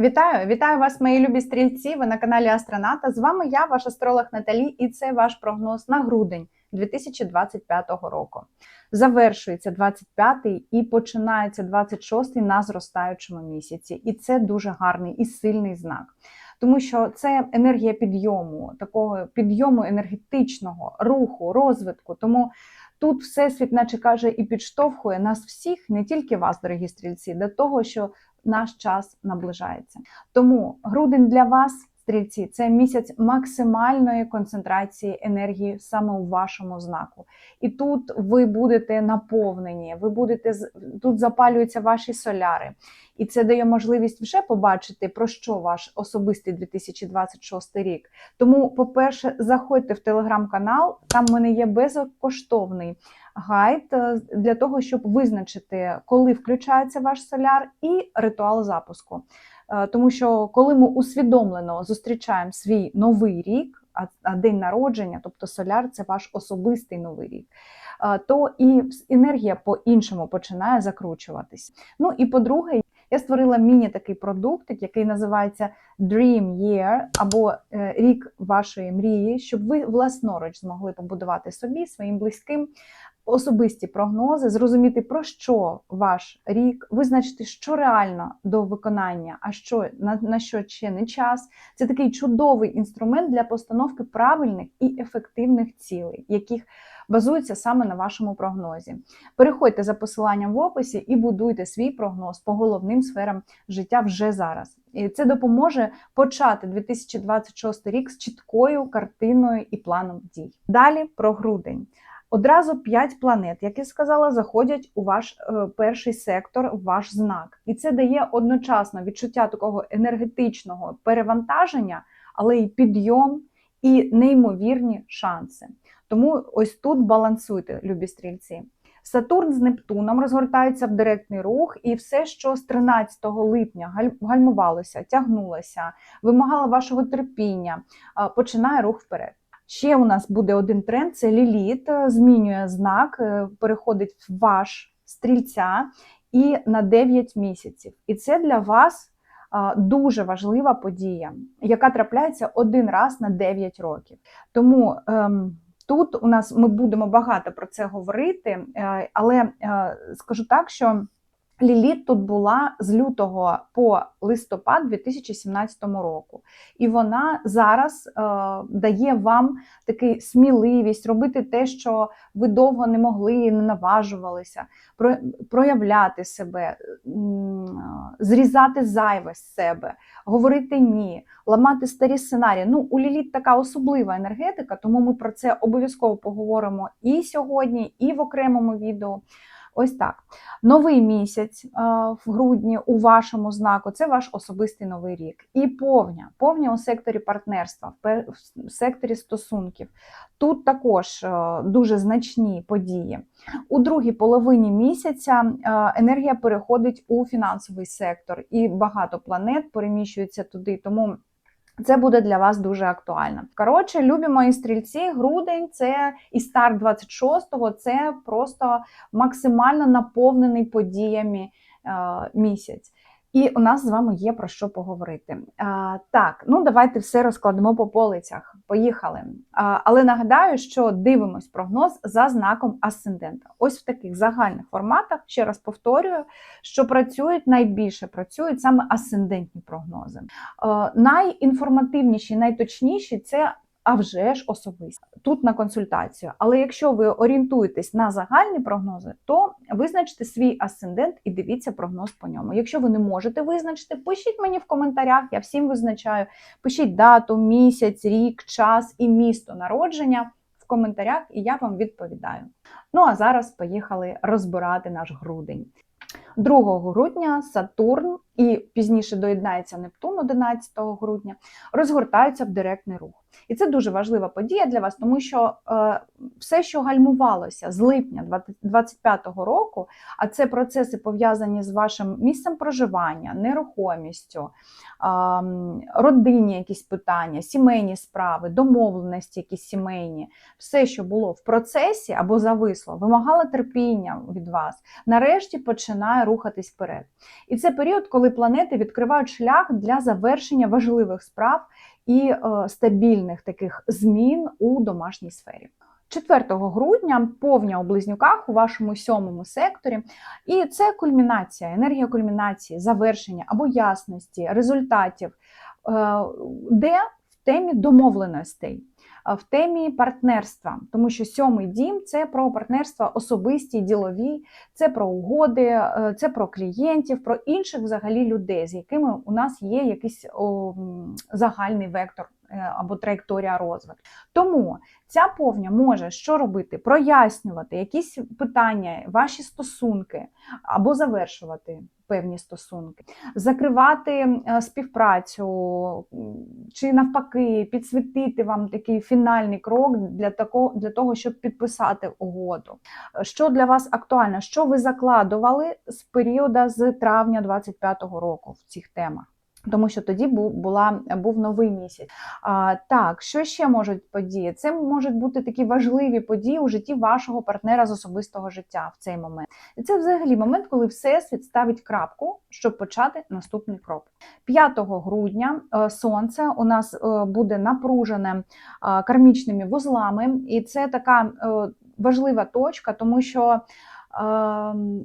Вітаю, вітаю вас, мої любі стрільці. Ви на каналі Астроната. З вами я, ваш астролог Наталі, і це ваш прогноз на грудень 2025 року. Завершується 25-й і починається 26-й на зростаючому місяці. І це дуже гарний і сильний знак. Тому що це енергія підйому, такого підйому енергетичного руху, розвитку. Тому тут всесвіт, наче каже, і підштовхує нас всіх, не тільки вас, дорогі стрільці, до того, що наш час наближається. Тому грудень для вас, стрільці, це місяць максимальної концентрації енергії саме у вашому знаку. І тут ви будете наповнені, ви будете тут запалюються ваші соляри. І це дає можливість вже побачити, про що ваш особистий 2026 рік. Тому, по-перше, заходьте в телеграм-канал, там в мене є безкоштовний гайд е, для того, щоб визначити, коли включається ваш соляр, і ритуал запуску. Е, Тому що коли ми усвідомлено зустрічаємо свій новий рік, а- день народження, тобто соляр це ваш особистий новий рік, е, то і енергія по-іншому починає закручуватись. Ну і по-друге, я створила міні такий продуктик, який називається Dream Year або е, рік вашої мрії, щоб ви власноруч змогли побудувати собі своїм близьким особисті прогнози, зрозуміти про що ваш рік, визначити, що реально до виконання, а що на, на що ще не час. Це такий чудовий інструмент для постановки правильних і ефективних цілей, яких базуються саме на вашому прогнозі. Переходьте за посиланням в описі і будуйте свій прогноз по головним сферам життя вже зараз. І це допоможе почати 2026 рік з чіткою картиною і планом дій. Далі про грудень. Одразу п'ять планет, як я сказала, заходять у ваш е, перший сектор, в ваш знак, і це дає одночасно відчуття такого енергетичного перевантаження, але й підйом і неймовірні шанси. Тому ось тут балансуйте, любі стрільці. Сатурн з Нептуном розгортається в директний рух, і все, що з 13 липня галь- гальмувалося, тягнулося, вимагало вашого терпіння, починає рух вперед. Ще у нас буде один тренд: це ліліт, е, змінює знак, е, переходить в ваш стрільця і на 9 місяців. І це для вас дуже важлива подія, яка трапляється один раз на 9 років. Тому ем, тут у нас ми будемо багато про це говорити, е, але е, скажу так, що. Ліліт тут була з лютого по листопад 2017 року, і вона зараз е, дає вам таку сміливість робити те, що ви довго не могли, не наважувалися, про- проявляти себе, м, зрізати зайве з себе, говорити ні, ламати старі сценарії. Ну, у Ліліт така особлива енергетика, тому ми про це обов'язково поговоримо і сьогодні, і в окремому відео. Ось так. Новий місяць е, в грудні у вашому знаку це ваш особистий новий рік. І повня, повня у секторі партнерства, в секторі стосунків. Тут також е, дуже значні події. У другій половині місяця е, енергія переходить у фінансовий сектор, і багато планет переміщуються туди. Тому це буде для вас дуже актуально. Коротше, любі мої стрільці, грудень це і старт 26-го це просто максимально наповнений подіями е, місяць. І у нас з вами є про що поговорити. А, так, ну давайте все розкладемо по полицях. Поїхали. А, але нагадаю, що дивимось прогноз за знаком асцендента. Ось в таких загальних форматах, ще раз повторюю, що працюють найбільше працюють саме асцендентні прогнози. Е, найінформативніші, найточніші це. А вже ж особисто тут на консультацію. Але якщо ви орієнтуєтесь на загальні прогнози, то визначте свій асцендент і дивіться прогноз по ньому. Якщо ви не можете визначити, пишіть мені в коментарях, я всім визначаю. Пишіть дату, місяць, рік, час і місто народження в коментарях, і я вам відповідаю. Ну а зараз поїхали розбирати наш грудень. 2 грудня Сатурн і пізніше доєднається Нептун 11 грудня, розгортаються в директний рух. І це дуже важлива подія для вас, тому що е, все, що гальмувалося з липня 2025 року, а це процеси пов'язані з вашим місцем проживання, нерухомістю, родинні якісь питання, сімейні справи, домовленості, якісь сімейні, все, що було в процесі або зависло, вимагало терпіння від вас, нарешті починає рухатись вперед. І це період, коли планети відкривають шлях для завершення важливих справ і е, стабільних таких змін у домашній сфері. 4 грудня повня у близнюках у вашому сьомому секторі, і це кульмінація, енергія кульмінації, завершення або ясності, результатів, е, де в темі домовленостей. Е, в темі партнерства, тому що сьомий дім це про партнерства особисті, ділові, це про угоди, е, це про клієнтів, про інших взагалі людей, з якими у нас є якийсь о, загальний вектор Е, або траєкторія розвитку. Тому ця повня може що робити? Прояснювати якісь питання, ваші стосунки, або завершувати певні стосунки, закривати е, співпрацю, чи навпаки, підсвітити вам такий фінальний крок для того, для того, щоб підписати угоду. Що для вас актуально? Що ви закладували з періоду з травня 25-го року в цих темах? Тому що тоді була був новий місяць. А, Так, що ще можуть події? Це можуть бути такі важливі події у житті вашого партнера з особистого життя в цей момент. І це взагалі момент, коли всесвіт ставить крапку, щоб почати наступний крок. 5 грудня е, сонце у нас е, буде напружене е, кармічними вузлами, і це така важлива точка, тому що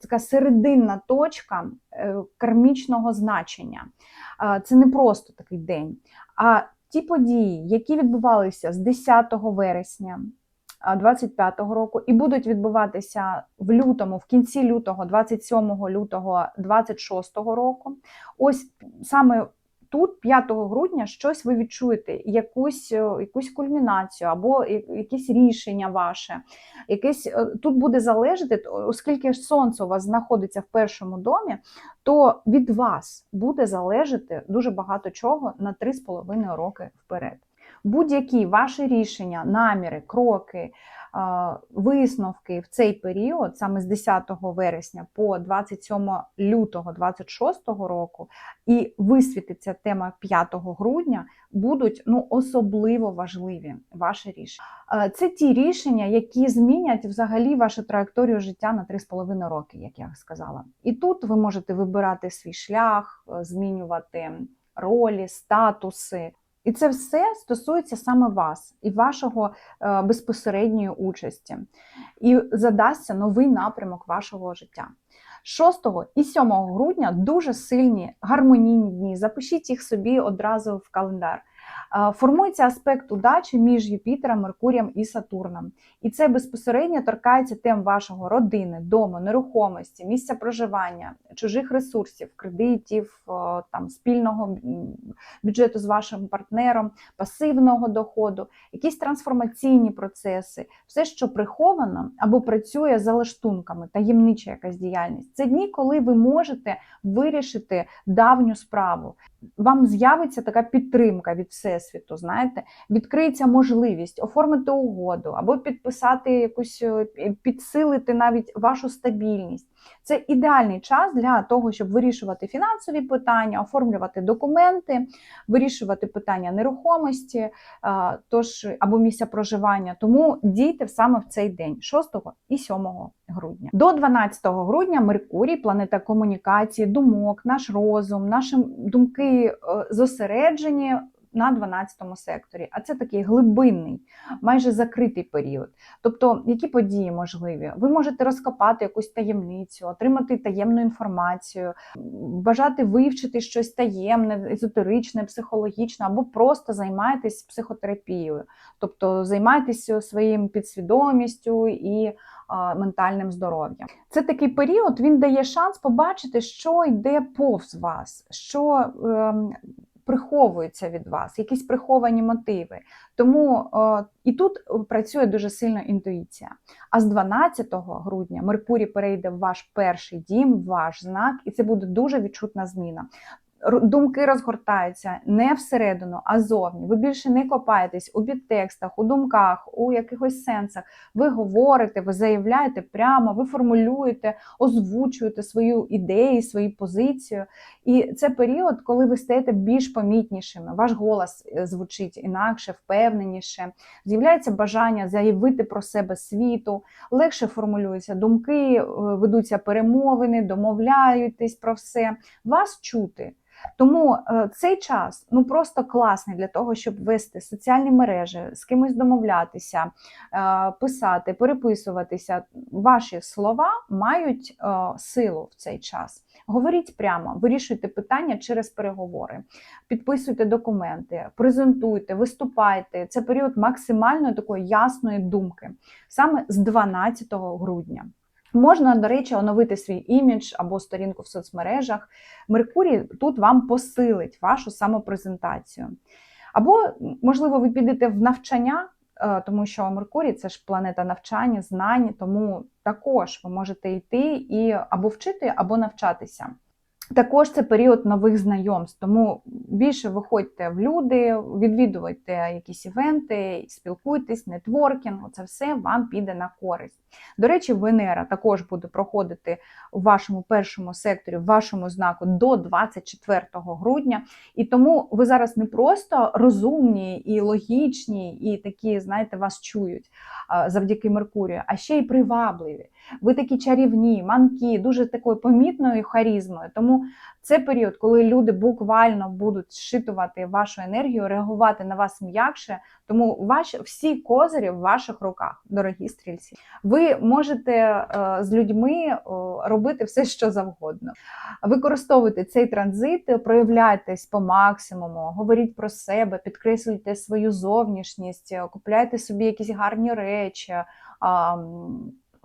така серединна точка е, кармічного значення. Це не просто такий день. А ті події, які відбувалися з 10 вересня 25-го року і будуть відбуватися в лютому, в кінці лютого, 27 лютого 26-го року, ось саме тут, 5 грудня, щось ви відчуєте, якусь е, якусь кульмінацію або якесь рішення ваше. Якесь, е, Тут буде залежати, оскільки сонце у вас знаходиться в першому домі, то від вас буде залежати дуже багато чого на 3,5 роки вперед. Будь-які ваші рішення, наміри, кроки, висновки в цей період, саме з 10 вересня по 27 лютого 26 року, і висвітиться тема 5 грудня, будуть ну, особливо важливі ваші рішення. Це ті рішення, які змінять взагалі вашу траєкторію життя на 3,5 роки, як я сказала. І тут ви можете вибирати свій шлях, змінювати ролі, статуси. І це все стосується саме вас і вашого е, безпосередньої участі. І задасться новий напрямок вашого життя. 6 і 7 грудня дуже сильні гармонійні дні. Запишіть їх собі одразу в календар. Формується аспект удачі між Юпітером, Меркурієм і Сатурном. І це безпосередньо торкається тем вашого родини, дому, нерухомості, місця проживання, чужих ресурсів, кредитів, там, спільного бюджету з вашим партнером, пасивного доходу, якісь трансформаційні процеси, все, що приховано або працює за лаштунками, таємнича якась діяльність. Це дні, коли ви можете вирішити давню справу. Вам з'явиться така підтримка від всесвіту, знаєте, відкриється можливість оформити угоду або підписати якусь, е, підсилити навіть вашу стабільність. Це ідеальний час для того, щоб вирішувати фінансові питання, оформлювати документи, вирішувати питання нерухомості, тож або місця проживання. Тому дійте саме в цей день, 6 і 7 грудня. До 12 грудня Меркурій, планета комунікації, думок, наш розум, наші думки е, зосереджені на 12 секторі, а це такий глибинний, майже закритий період. Тобто, які події можливі? Ви можете розкопати якусь таємницю, отримати таємну інформацію, бажати вивчити щось таємне, езотеричне, психологічне, або просто займаєтесь психотерапією, тобто займайтеся своїм підсвідомістю і ментальним здоров'ям. Це такий період, він дає шанс побачити, що йде повз вас, що ем, приховуються від вас, якісь приховані мотиви. Тому о, і тут працює дуже сильно інтуїція. А з 12 грудня Меркурій перейде в ваш перший дім, в ваш знак, і це буде дуже відчутна зміна. Думки розгортаються не всередину, а зовні. Ви більше не копаєтесь у підтекстах, у думках, у якихось сенсах. Ви говорите, ви заявляєте прямо, ви формулюєте, озвучуєте свою ідею, свою позицію. І це період, коли ви стаєте більш помітнішими. Ваш голос е, звучить інакше, впевненіше. З'являється бажання заявити про себе світу, легше формулюються думки, е, ведуться перемовини, домовляєтесь про все. Вас чути. Тому е, цей час ну просто класний для того, щоб вести соціальні мережі, з кимось домовлятися, е, писати, переписуватися. Ваші слова мають е, силу в цей час. Говоріть прямо, вирішуйте питання через переговори, підписуйте документи, презентуйте, виступайте. Це період максимальної такої ясної думки, саме з 12 грудня. Можна, до речі, оновити свій імідж або сторінку в соцмережах. Меркурій тут вам посилить вашу самопрезентацію. Або, можливо, ви підете в навчання, е, тому що Меркурій це ж планета навчання, знань, тому також ви можете йти і або вчити, або навчатися. Також це період нових знайомств, тому більше виходьте в люди, відвідуйте якісь івенти, спілкуйтесь, нетворкінг. Це все вам піде на користь. До речі, Венера також буде проходити у вашому першому секторі, в вашому знаку до 24 грудня. І тому ви зараз не просто розумні і логічні, і такі, знаєте, вас чують завдяки Меркурію, а ще й привабливі. Ви такі чарівні, манкі, дуже такою помітною харізмою. Тому це період, коли люди буквально будуть зшитувати вашу енергію, реагувати на вас м'якше. Тому ваші всі козирі в ваших руках, дорогі стрільці. Ви можете е, з людьми е, робити все, що завгодно. Використовуйте цей транзит, проявляйтесь по максимуму, говоріть про себе, підкреслюйте свою зовнішність, купляйте собі якісь гарні речі.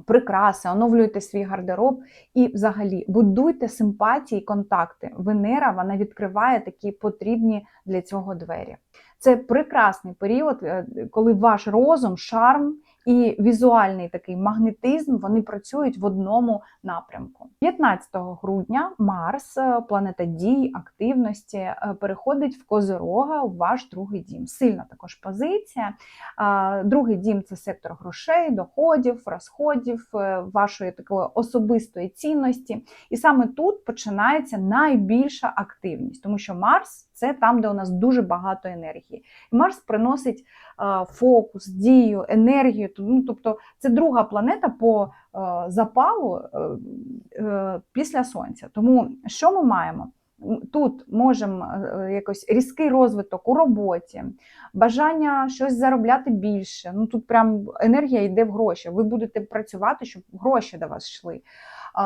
Прикраси, оновлюйте свій гардероб і взагалі будуйте симпатії, контакти. Венера вона відкриває такі потрібні для цього двері. Це прекрасний період, е, коли ваш розум, шарм і візуальний такий магнетизм вони працюють в одному напрямку. 15 грудня Марс, е, планета дій, активності, е, переходить в Козирога в ваш другий дім. Сильна також позиція. Другий дім це сектор грошей, доходів, розходів, е, вашої такої особистої цінності. І саме тут починається найбільша активність, тому що Марс це там, де у нас дуже багато енергії. Марс приносить е, фокус, дію, енергію. Ну, тобто це друга планета по е, запалу е, після Сонця. Тому що ми маємо? Тут можемо якось різкий розвиток у роботі, бажання щось заробляти більше. Ну тут прям енергія йде в гроші. Ви будете працювати, щоб гроші до вас йшли.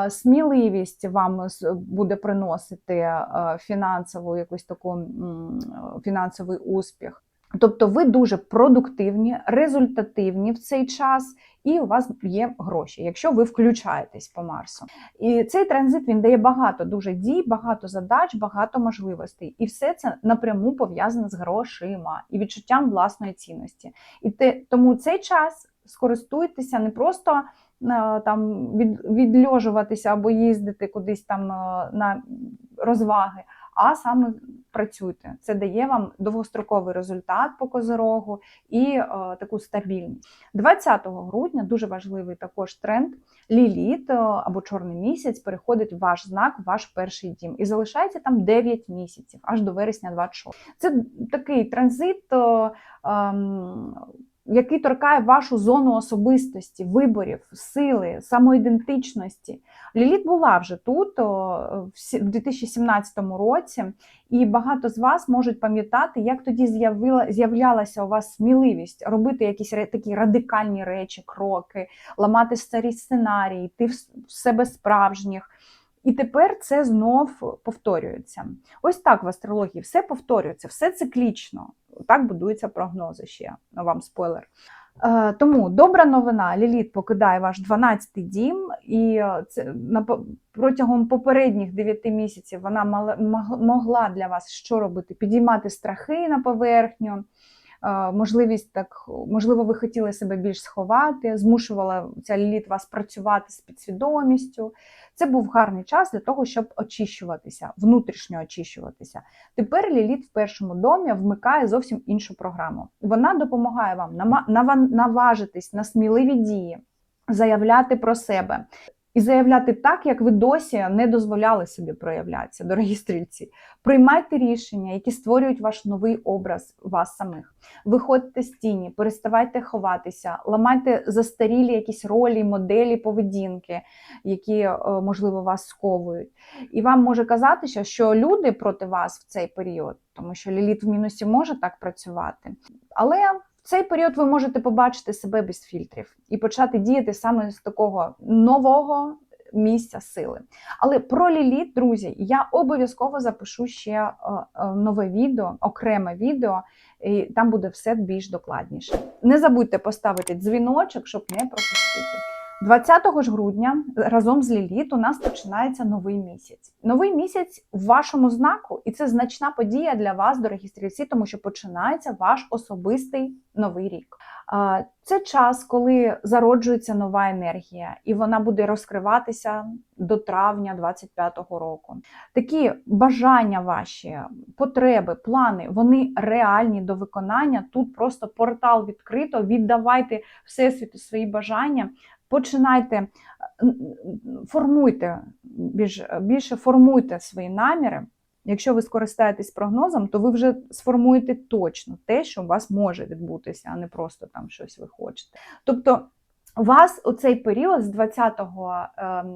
Сміливість вам буде приносити е, фінансову якусь таку е, фінансовий успіх. Тобто ви дуже продуктивні, результативні в цей час, і у вас є гроші, якщо ви включаєтесь по Марсу. І цей транзит він дає багато дуже дій, багато задач, багато можливостей. І все це напряму пов'язане з грошима і відчуттям власної цінності. І те, тому цей час скористуйтеся не просто е, там від, відльожуватися або їздити кудись там е, на розваги, а саме працюйте. Це дає вам довгостроковий результат по козирогу і е, таку стабільність. 20 грудня дуже важливий також тренд. Ліліт е, або чорний місяць переходить в ваш знак, в ваш перший дім, і залишається там 9 місяців, аж до вересня 26. Це такий транзит. е, ем, який торкає вашу зону особистості, виборів, сили, самоідентичності. Ліліт була вже тут в сі- в 2017 році, і багато з вас можуть пам'ятати, як тоді з'являлася у вас сміливість робити якісь такі радикальні речі, кроки, ламати старі сценарії, йти в себе справжніх. І тепер це знов повторюється. Ось так в астрології все повторюється, все циклічно. Так будуються прогнози ще вам спойлер. Е, Тому добра новина. Ліліт покидає ваш 12-й дім, і е, це на протягом попередніх 9 місяців вона мала- могла для вас що робити? Підіймати страхи на поверхню, можливість так, можливо, ви хотіли себе більш сховати, змушувала ця ліліт вас працювати з підсвідомістю. Це був гарний час для того, щоб очищуватися, внутрішньо очищуватися. Тепер ліліт в першому домі вмикає зовсім іншу програму. Вона допомагає вам наважитись на сміливі дії, заявляти про себе. І заявляти так, як ви досі не дозволяли собі проявлятися, дорогі стрільці. Приймайте рішення, які створюють ваш новий образ вас самих. Виходьте з тіні, переставайте ховатися, ламайте застарілі якісь ролі, моделі поведінки, які, е, можливо, вас сковують. І вам може казатися, що люди проти вас в цей період, тому що ліліт в мінусі може так працювати. Але цей період ви можете побачити себе без фільтрів і почати діяти саме з такого нового місця сили. Але про ліліт, друзі, я обов'язково запишу ще е, е, нове відео, окреме відео, і там буде все більш докладніше. Не забудьте поставити дзвіночок, щоб не пропустити. 20 ж грудня разом з Ліліт у нас починається новий місяць. Новий місяць в вашому знаку, і це значна подія для вас, дорогі стрільці, тому що починається ваш особистий новий рік. Це час, коли зароджується нова енергія, і вона буде розкриватися до травня 25-го року. Такі бажання ваші, потреби, плани, вони реальні до виконання. Тут просто портал відкрито. Віддавайте всесвіту свої бажання. Починайте, формуйте більш, більше формуйте свої наміри. Якщо ви скористаєтесь прогнозом, то ви вже сформуєте точно те, що у вас може відбутися, а не просто там щось ви хочете. Тобто, у вас у цей період з 20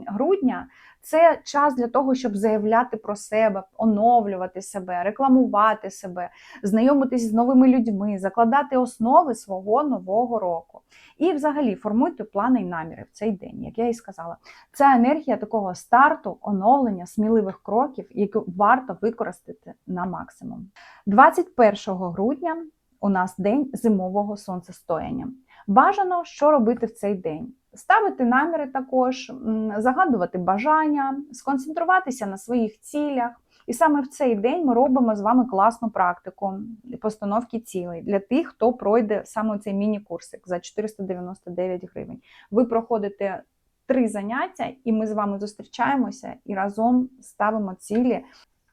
грудня це час для того, щоб заявляти про себе, оновлювати себе, рекламувати себе, знайомитись з новими людьми, закладати основи свого нового року. І, взагалі, формуйте плани і наміри в цей день, як я і сказала. Це енергія такого старту, оновлення, сміливих кроків, які варто використати на максимум. 21 грудня у нас день зимового сонцестояння. Бажано, що робити в цей день. Ставити наміри також, загадувати бажання, сконцентруватися на своїх цілях. І саме в цей день ми робимо з вами класну практику постановки цілей для тих, хто пройде саме цей міні-курсик за 499 гривень. Ви проходите три заняття, і ми з вами зустрічаємося і разом ставимо цілі.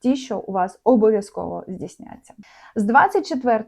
Ті, що у вас обов'язково здійсняться. З 24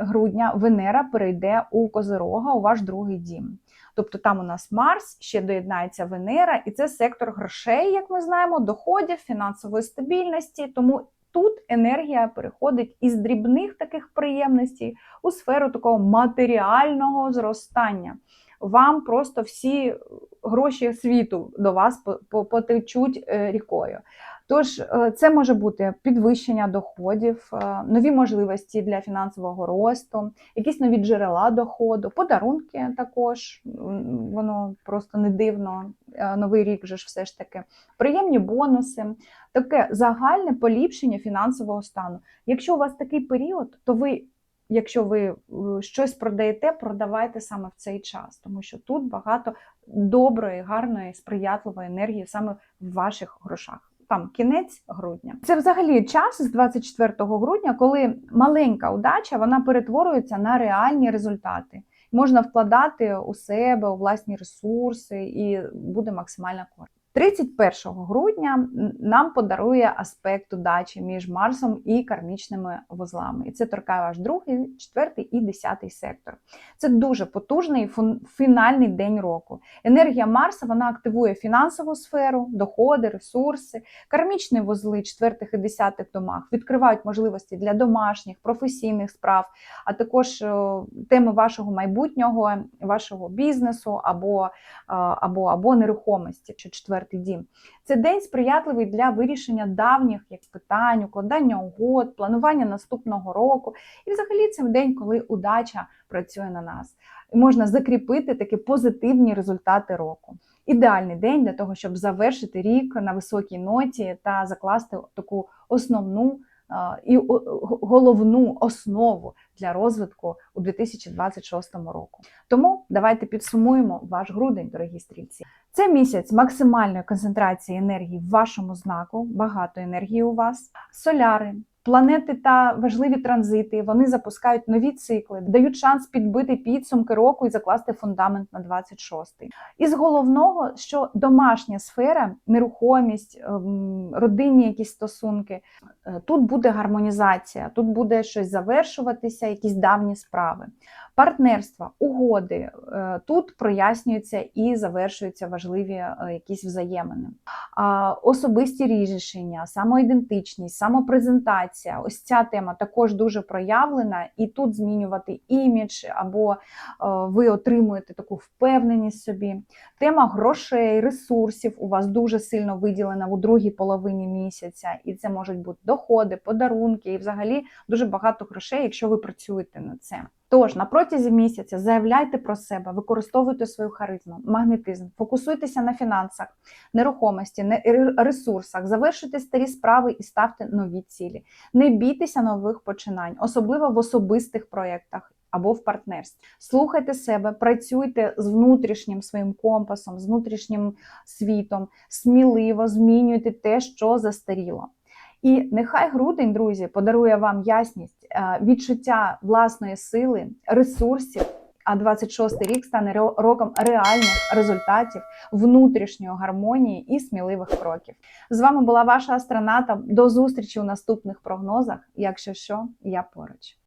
грудня Венера перейде у Козирога у ваш другий дім. Тобто там у нас Марс, ще доєднається Венера, і це сектор грошей, як ми знаємо, доходів, фінансової стабільності. Тому тут енергія переходить із дрібних таких приємностей у сферу такого матеріального зростання. Вам просто всі гроші світу до вас потечуть рікою. Тож е, це може бути підвищення доходів, е, нові можливості для фінансового росту, якісь нові джерела доходу, подарунки також, воно просто не дивно, е, новий рік вже ж все ж таки, приємні бонуси, таке загальне поліпшення фінансового стану. Якщо у вас такий період, то ви. Якщо ви щось продаєте, продавайте саме в цей час, тому що тут багато доброї, гарної, сприятливої енергії саме в ваших грошах там кінець грудня. Це взагалі час з 24 грудня, коли маленька удача вона перетворюється на реальні результати. Можна вкладати у себе, у власні ресурси, і буде максимальна користь. 31 грудня нам подарує аспект удачі між Марсом і кармічними вузлами. І це торкає ваш другий, четвертий і десятий сектор. Це дуже потужний фінальний день року. Енергія Марса вона активує фінансову сферу, доходи, ресурси, кармічні вузли четвертих і десятих домах відкривають можливості для домашніх, професійних справ, а також теми вашого майбутнього, вашого бізнесу або, або, або нерухомості. Що четвертий дім. Це день сприятливий для вирішення давніх як питань, укладання угод, планування наступного року. І взагалі це день, коли удача працює на нас. І можна закріпити такі позитивні результати року. Ідеальний день для того, щоб завершити рік на високій ноті та закласти таку основну і головну основу для розвитку у 2026 року. Тому давайте підсумуємо ваш грудень, дорогі стрільці. Це місяць максимальної концентрації енергії в вашому знаку, багато енергії у вас, соляри, Планети та важливі транзити вони запускають нові цикли, дають шанс підбити підсумки року і закласти фундамент на 26-й. Із головного, що домашня сфера, нерухомість, ем, родинні якісь стосунки, е, тут буде гармонізація, тут буде щось завершуватися, якісь давні справи. Партнерства, угоди е, тут прояснюються і завершуються важливі е, якісь взаємини. Особисті рішення, самоідентичність, самопрезентація. Ось ця тема також дуже проявлена, і тут змінювати імідж, або е, ви отримуєте таку впевненість собі. Тема грошей, ресурсів у вас дуже сильно виділена у другій половині місяця, і це можуть бути доходи, подарунки, і взагалі дуже багато грошей, якщо ви працюєте над цим. Тож на протязі місяця заявляйте про себе, використовуйте свою харизму, магнетизм, фокусуйтеся на фінансах, нерухомості, не- ресурсах, завершуйте старі справи і ставте нові цілі. Не бійтеся нових починань, особливо в особистих проєктах. Або в партнерстві. Слухайте себе, працюйте з внутрішнім своїм компасом, з внутрішнім світом, сміливо змінюйте те, що застаріло. І нехай грудень, друзі, подарує вам ясність, відчуття власної сили, ресурсів. А 26-й рік стане роком реальних результатів, внутрішньої гармонії і сміливих кроків. З вами була ваша астронавта. До зустрічі у наступних прогнозах. Якщо що, я поруч.